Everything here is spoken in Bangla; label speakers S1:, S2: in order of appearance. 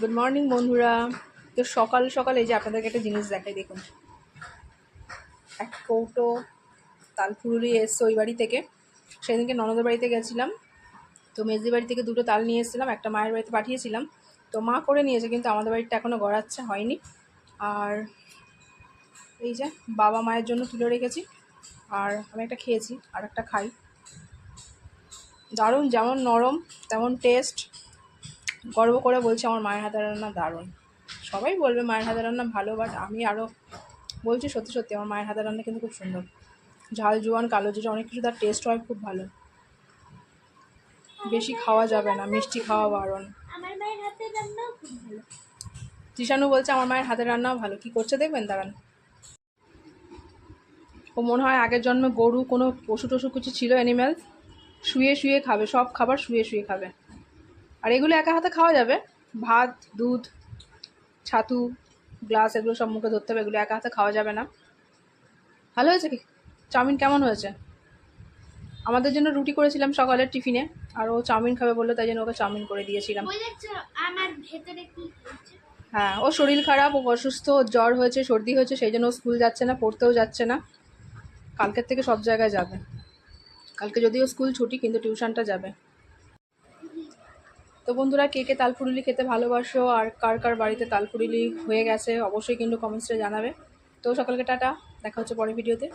S1: গুড মর্নিং বন্ধুরা। তো সকাল সকাল এই যে আপনাদেরকে একটা জিনিস দেখাই, দেখুন। এক কৌটো তালফুরুলি এসছে ওই বাড়ি থেকে। সেদিনকে ননদের বাড়িতে গেছিলাম। তো মেজদি বাড়ি থেকে দুটো তাল নিয়ে এসেছিলাম, একটা মায়ের বাড়িতে পাঠিয়েছিলাম। তো মা করে নিয়েছে, কিন্তু আমাদের বাড়িটা এখনও গড়াচ্ছে, হয়নি। আর এই যে বাবা মায়ের জন্য তুলে রেখেছি। আর আমি একটা খেয়েছি, আর একটা খাই। দারুণ যেমন নরম তেমন টেস্ট গর্ব করে বলছি আমার মায়ের হাতের রান্না দারুণ। সবাই বলবে মায়ের হাতের রান্না ভালো বাট আমি আরও বলছি সত্যি সত্যি আমার মায়ের হাতের রান্না কিন্তু খুব সুন্দর। ঝাল জোয়ান কালো জিরা অনেক কিছু তার টেস্ট হয় খুব ভালো। বেশি খাওয়া যাবে না মিষ্টি খাওয়া বারণ।
S2: আমার মায়ের হাতে রান্নাও খুব ভালো।
S1: জিশানু বলছে আমার মায়ের হাতের রান্নাও ভালো। কি করছে দেখবেন দাঁড়ান। ও মনে হয় আগের জন্মে গরু কোনো পশু টশু কিছু ছিল অ্যানিম্যাল শুয়ে শুয়ে খাবে সব খাবার শুয়ে শুয়ে খাবে। আর এগুলো একা হাতে খাওয়া যাবে? ভাত দুধ ছাতু গ্লাস এগুলো সব মুখে ধরতে হবে এগুলো একা হাতে খাওয়া যাবে না। ভালো হয়েছে কি? চাউমিন কেমন হয়েছে? আমাদের জন্য রুটি করেছিলাম সকালের টিফিনে আর ও চাউমিন খাবে বলল তাই জন্য ওকে চাউমিন করে দিয়েছিলাম। হ্যাঁ ও শরীর খারাপ ও অসুস্থ জ্বর হয়েছে সর্দি হয়েছে সেই জন্য ও স্কুল যাচ্ছে না পড়তেও যাচ্ছে না। কালকের থেকে সব জায়গায় যাবে। কালকে যদিও স্কুল ছুটি, কিন্তু টিউশনটা যাবে। তো বন্ধুরা, কে কে তালফুরুলি খেতে ভালোবাসো আর কার কার বাড়িতে তালফুরুলি হয়ে গেছে, অবশ্যই কিন্তু কমেন্টসে জানাবে। তো সকলকে টাটা, দেখা হচ্ছে পরের ভিডিওতে।